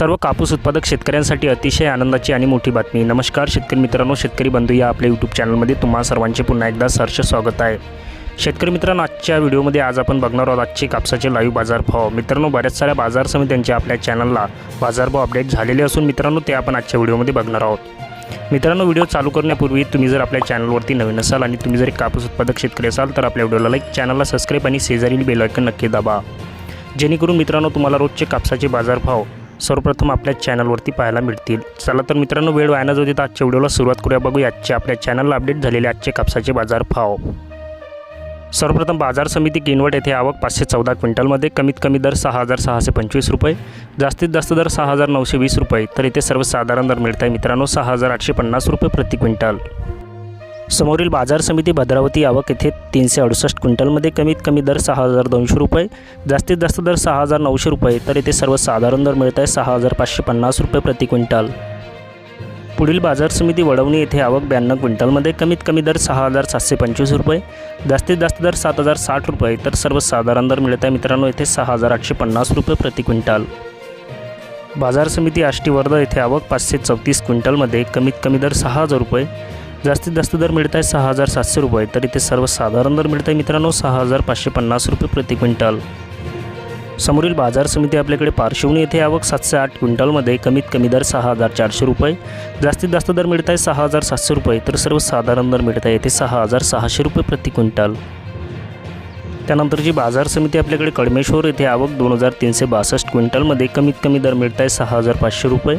सर्व कापूस उत्पादक शेतकऱ्यांसाठी अतिशय आनंदाची आणि मोठी बातमी. नमस्कार शेतकरी मित्रांनो शेतकरी बंधू या आपल्या यूट्यूब चॅनलमध्ये तुम्हा सर्वांचे पुन्हा एकदा सहर्ष स्वागत आहे. शेतकरी मित्रांनो आजच्या व्हिडिओमध्ये आज आपण बघणार आहोत आजचे कापसाचे लाईव्ह बाजारभाव. मित्रांनो बऱ्याच साऱ्या बाजार समित्यांचे आपल्या चॅनलला बाजारभाव अपडेट झालेले असून मित्रांनो ते आपण आजच्या व्हिडिओमध्ये बघणार आहोत. मित्रांनो व्हिडिओ चालू करण्यापूर्वी तुम्ही जर आपल्या चॅनलवरती नवीन असाल आणि तुम्ही जर एक कापूस उत्पादक शेतकरी असाल तर आपल्या व्हिडिओला लाईक चॅनलला सबस्क्राईब आणि शेजारील बेलायकन नक्की दाबा. जेणेकरून मित्रांनो तुम्हाला रोजचे कापसाचे बाजारभाव सर्वप्रथम आपल्या चॅनलवरती पाहायला मिळतील. चला तर मित्रांनो वेळ वाया न जाऊ देता आजच्या व्हिडिओला सुरुवात करूया. बघू आजच्या आपल्या चॅनलला अपडेट झालेले आजचे कापसाचे बाजार भाव. सर्वप्रथम बाजार समिती किनवट येथे आवक पाचशे चौदा क्विंटलमध्ये कमीत कमी दर सहा हजार सहाशे पंचवीस रुपये जास्तीत जास्त दर सहा हजार नऊशे वीस रुपये. तर इथे सर्वसाधारण दर मिळत आहे मित्रांनो सहा हजार आठशे पन्नास रुपये प्रति क्विंटल. समोरील बाजार समिती भद्रावती आवक येथे तीनशे अडुसष्ट क्विंटलमध्ये कमीत कमी दर सहा हजार दोनशे रुपये जास्तीत जास्त दर सहा हजार नऊशे रुपये तर येथे सर्वसाधारण दर मिळत आहे सहा हजार पाचशे पन्नास रुपये प्रति क्विंटल. पुढील बाजार समिती वडवणी येथे आवक ब्याण्णव क्विंटलमध्ये कमीत कमी दर सहा हजार सातशे पंचवीस रुपये जास्तीत जास्त दर सात हजार साठ रुपये तर सर्वसाधारण दर मिळत आहे मित्रांनो येथे सहा हजार आठशे पन्नास रुपये प्रति क्विंटल. बाजार समिती आष्टी वर्धा येथे आवक पाचशे चौतीस क्विंटलमध्ये कमीत कमी दर सहा हजार रुपये जास्तीत जास्त दर मिळत आहे सहा हजार सातशे रुपये. तर इथे सर्वसाधारण दर मिळत आहे मित्रांनो सहा हजार पाचशे पन्नास रुपये प्रति क्विंटल. समोरील बाजार समिती आपल्याकडे पार्श्वनी येथे आवक सातशे आठ क्विंटलमध्ये. कमीत कमी दर सहा हजार चारशे रुपये. जास्तीत जास्त दर मिळत आहे सहा हजार सातशे रुपये. तर सर्वसाधारण दर मिळत आहे येथे सहा हजार सहाशे रुपये प्रति क्विंटल. त्यानंतरची बाजार समिती आपल्याकडे कडमेश्वर येथे आवक दोन हजार तीनशे बासष्ट क्विंटलमध्ये. कमीत कमी दर मिळत आहे सहा हजार पाचशे रुपये.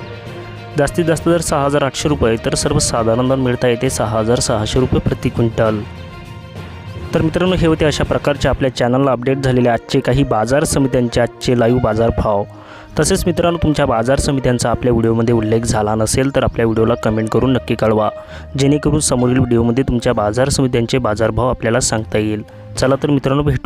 जास्तीत जास्त दर सहा हजार आठशे रुपये तर सर्वसाधारण दर मिळता येते सहा हजार सहाशे रुपये प्रति क्विंटल. तर मित्रांनो हे होते अशा प्रकारचे आपल्या चॅनलला अपडेट झालेले आजचे काही बाजार समित्यांचे आजचे लाईव्ह बाजार भाव. तसेच मित्रांनो तुमच्या बाजार समित्यांचा आपल्या व्हिडिओमध्ये उल्लेख झाला नसेल तर आपल्या व्हिडिओला कमेंट करून नक्की कळवा. जेणेकरून समोरील व्हिडिओमध्ये तुमच्या बाजार समित्यांचे बाजारभाव आपल्याला सांगता येईल. चला तर मित्रांनो भेटू.